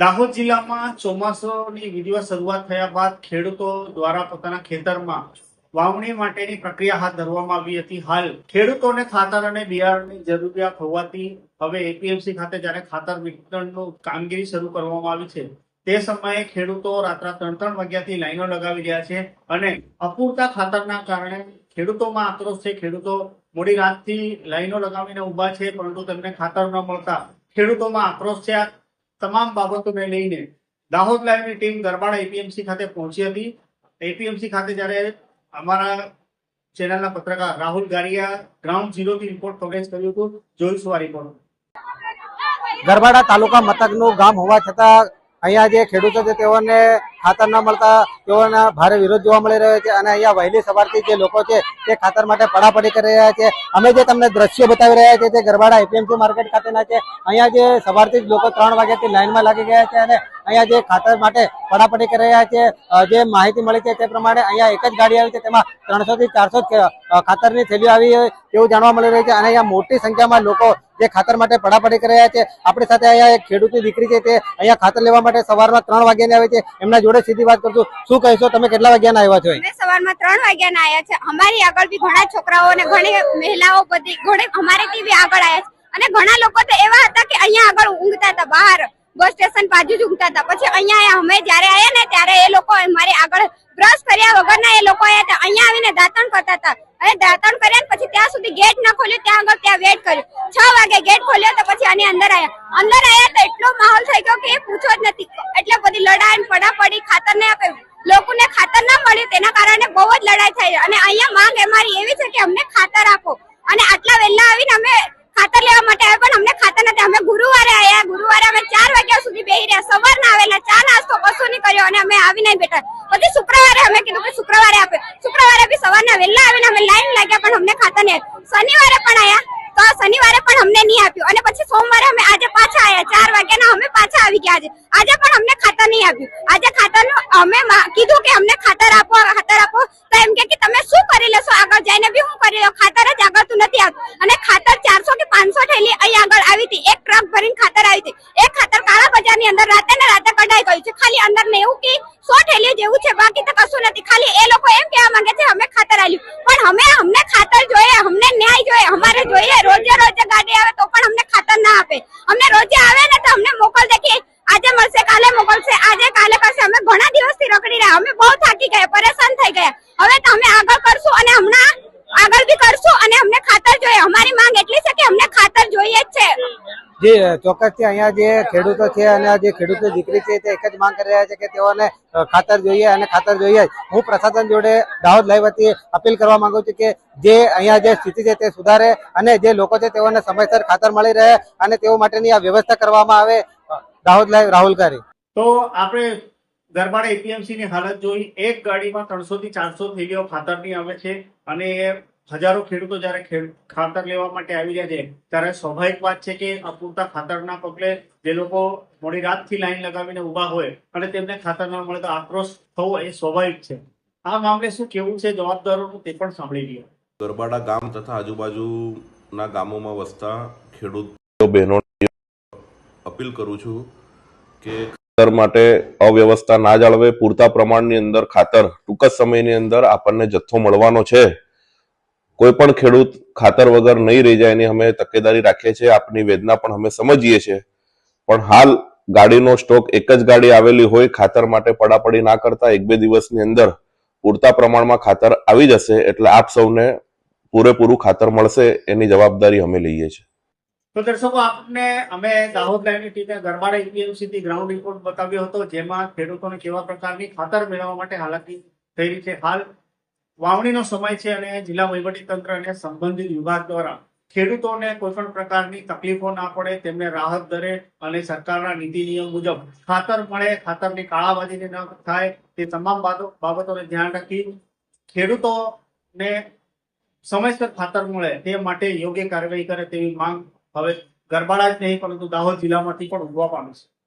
દાહોદ જિલ્લામાં ચોમાસાની વિધિવત શરૂઆત થયા બાદ ખેડૂતો દ્વારા પોતાના ખેતરમાં વાવણી માટેની પ્રક્રિયા હાથ ધરવામાં આવી હતી. હાલ ખેડૂતોને ખાતર અને બિયારણની જરૂરિયાત હોવાથી હવે એપીએમસી ખાતે જ્યારે ખાતર વિતરણનું કામગીરી શરૂ કરવામાં આવી છે, તે સમયે ખેડૂતો રાત્રા ત્રણ ત્રણ વાગ્યાથી લાઈનો લગાવી રહ્યા છે અને અપૂરતા ખાતરના કારણે ખેડૂતોમાં આક્રોશ છે. ખેડૂતો મોડી રાતથી લાઈનો લગાવીને ઊભા છે, પરંતુ તેમને ખાતર ન મળતા ખેડૂતોમાં આક્રોશ છે. તમામ બાબતોને લઈને દાહોદ લાઈવની ટીમ ગરબાડા એપીએમસી ખાતે પહોંચી હતી. એપીએમસી ખાતે જ્યારે અમારા ચેનલના પત્રકાર રાહુલ ગારિયા ગ્રાઉન્ડ ઝીરોથી રિપોર્ટ કવરેજ કર્યું હતું. જોઈશું આ રિપોર્ટ? ગરબાડા તાલુકા મથકનું ગામ હોવા છતાં અહીંયા જે ખેડૂતો છે તેઓને ખાતર ન મળતા, તેઓના ભારે વિરોધ જોવા મળી રહ્યો છે અને અહીંયા વહેલી સવારથી જે લોકો છે તે ખાતર માટે પડાપડી કરી રહ્યા છે. અમે જે તમને દ્રશ્યો બતાવી રહ્યા છે તે ગરબાડા એપીએમસી માર્કેટ ખાતેના છે. અહીંયા જે સવારથી જ લોકો ત્રણ વાગ્યાથી લાઇનમાં લાગી ગયા છે અને અહીંયા જે ખાતર માટે પડાપડી કરી રહ્યા છે જે માહિતી મળી છે તે પ્રમાણે અહીંયા એક જ ગાડી આવી છે, તેમાં ત્રણસો થી ચારસો ખાતરની થેલીઓ આવી તેવું જાણવા મળી રહ્યું છે અને અહીંયા મોટી સંખ્યામાં લોકો જે ખાતર માટે પડાપડી કરી રહ્યા છે, આપણી સાથે અહીંયા એક ખેડૂતની દીકરી છે, તે અહીંયા ખાતર લેવા માટે સવારમાં ત્રણ વાગ્યાની આવે છે. એમના જોડે સીધી વાત કરશું શું કહીશો? તમે કેટલા વાગ્યાના આવ્યા છો સવારમાં ત્રણ વાગ્યાના આવ્યા છે. અમારી આગળ બી ઘણા છોકરાઓ અને ઘણી મહિલાઓ બધી, ઘણી અમારેથી બી આગળ આવ્યા છે. અને ઘણા લોકો તો એવા હતા કે અહીંયા આગળ ઊંઘતા હતા બહાર. બસ સ્ટેશન બાજુ જ ઊંઘતા હતા. પછી અહીંયા અમે જ્યારે આવ્યા ને ત્યારે એ લોકો અમારી આગળ બ્રશ કર્યા વગરના એ લોકો આવ્યા હતા. અહીંયા આવીને દાંતણ કરતા હતા. અને દાંતણ કર્યા ને પછી ત્યાં સુધી ગેટ ન ખોલ્યો, ત્યાં આગળ ત્યાં વેટ કર્યું. છ વાગે ગેટ ખોલ્યો તો પછી આની અંદર આવ્યા અંદર આવ્યા તો એટલો માહોલ થઈ ગયો કે એ પૂછો જ નથી. એટલે બધી લડાઈ પડાપડી, ખાતર ને આપે. લોકોને ખાતર ના મળ્યું તેના કારણે બહુ જ લડાઈ થઈ. અને અહીંયા માંગ અમારી એવી છે કે અમને ખાતર આપો. અને આટલા વહેલા આવીને અમે ખાતર લેવા માટે આવ્યા પણ અમને ખાતર નથી અમે ગુરુવારે આવ્યા ગુરુવારે અમે ચાર વાગ્યા સુધી બેહી રહ્યા સવારના આવેલા ચા નાસ્તો કશું નહીં કર્યો અને અમે પછી શુક્રવારે અમે કીધું કે શુક્રવારે આપે. શુક્રવારે બી સવારના વહેલા આવીને અમે લાઈન લાગ્યા પણ અમને ખાતા નહીં શનિવારે પણ આયા તો આ શનિવારે પણ અમને નહીં આપ્યું. અને પછી સોમવારે અમે આજે પાછા આવ્યા ચાર વાગ્યાના અમે પાછા આવી ગયા આજે. આજે પણ અમને ખાતર નહીં આપ્યું. આજે ખાતર અમે કીધું કે અમને ખાતર આપો ખાતર આપો. તો એમ કે તમે શું કરી લેશો? આગળ જઈને બી હું કરી લો ખાતર જ આગળ તું નથી આવતું. અને ખાતર ચારસો કે પાંચસો થેલી અહીં આગળ આવી હતી. એક ટ્રક ભરીને ખાતર આવી હતી. એ ખાતર કાળા બજારની અંદર રાતે ને રાતે કઢાઈ ગયું છે. ખાલી અંદર ને એવું કે સો જેવું છે. બાકી તો કશું નથી. ખાલી એ લોકો એમ કહેવા માંગે છે, અમે ખાતર આલ્યું. પણ અમે અમને ખાતર જોઈએ, અમને ન્યાય જોઈએ. અમારે જોઈએ, રોજે રોજે ગાડી આવે તો પણ અમને ખાતર ના આપે. અમને રોજે આવે ને તો અમને મોકલ દે કે આજે મળશે, કાલે મોકલશે. આજે કાલે કરશે અમે ઘણા દિવસથી રોકડી રહ્યા. અમે બહુ થાકી ગયા પરેશાન થઈ ગયા હવે તો અમે આગળ કરશું અને હમણાં આગળ બી કરશું અને અમને ખાતર જોઈએ અમારી માંગ એટલી છે કે અમને ખાતર જોઈએ જ છે જી ચોક્કસથી અહીંયા જે ખેડૂતો છે અને જે ખેડૂતની દીકરી છે તે એક જ માંગ કરી રહ્યા છે કે તેઓને ખાતર જોઈએ અને ખાતર જોઈએ. હું પ્રશાસન જોડે દાહોદ લાઈવ વતી અપીલ કરવા માંગુ છું કે જે અહીંયા જે સ્થિતિ છે તે સુધારે અને જે લોકો છે તેઓને સમયસર ખાતર મળી રહે અને તેઓ માટેની આ વ્યવસ્થા કરવામાં આવે. દાહોદ લાઈવ રાહુલ કારી તો આપણે દરબાર એપીએમસી ની હાલત જોઈ. એક ગાડીમાં ત્રણસો થી ચારસો થેલીઓ ખાતરની આવે છે અને હજારો ખેડૂતો જ્યારે ખાતર લેવા માટે આવી રહ્યા છે, ત્યારે સ્વાભાવિક વાત છે કે અપૂરતા ખાતરના પગલે જે લોકો મોડી રાતથી લાઈન લગાવીને ઊભા હોય અને તેમને ખાતર ના મળે તો આક્રોશ થવો એ સ્વાભાવિક છે. આ મામલે શું કેવું છે જવાબદારોનું તે પણ સાંભળી લઈએ. ગરબાડા ગામ તથા આજુબાજુના ગામોમાં વસતા ખેડૂત બહેનો અપીલ કરું છું કે ખાતર માટે અવ્યવસ્થા ના જાળવે, પૂરતા પ્રમાણની અંદર ખાતર ટૂંક જ સમયની અંદર આપણને જથ્થો મળવાનો છે. કોઈ પણ ખેડૂત ખાતર વગર નહીં રહી જાય એની અમે તકેદારી રાખીએ છીએ, આપની વેદના પણ અમે સમજીએ છીએ. પણ હાલ ગાડીનો સ્ટોક એક જ ગાડી આવેલી હોય, ખાતર માટે પડાપડી ના કરતા એક બે દિવસની અંદર પૂરતા પ્રમાણમાં ખાતર આવી જશે એટલે આપ સૌને પૂરેપૂરું ખાતર મળશે એની જવાબદારી અમે લઈએ છીએ. તો દર્શકો, આપને અમે દાહોદ લાઈવની ટીમે ગરબાડા યુનિવર્સિટી ગ્રાઉન્ડ રિપોર્ટ બતાવ્યો હતો, જેમાં ખેડૂતોને કેવા પ્રકારની ખાતર મેળવવા માટે હાલાકી થઈ રહી છે? હાલ વાવણીનો સમય છે અને જિલ્લા તંત્ર અને સંબંધિત વિભાગ દ્વારા ખેડૂતોને કોઈ પણ પ્રકારની તકલીફો ના પડે તેમને રાહત દરે અને સરકારના નીતિ નિયમ મુજબ ખાતર મળે, ખાતરની કાળાબાજી ન થાય, તે તમામ બાબતોને ધ્યાન રાખી ખેડૂતોને સમયસર ખાતર મળે તે માટે યોગ્ય કાર્યવાહી કરે તેવી માંગ હવે ગરબાડા જ નહીં, પરંતુ દાહોદ જિલ્લામાંથી પણ ઉભવા પામી છે.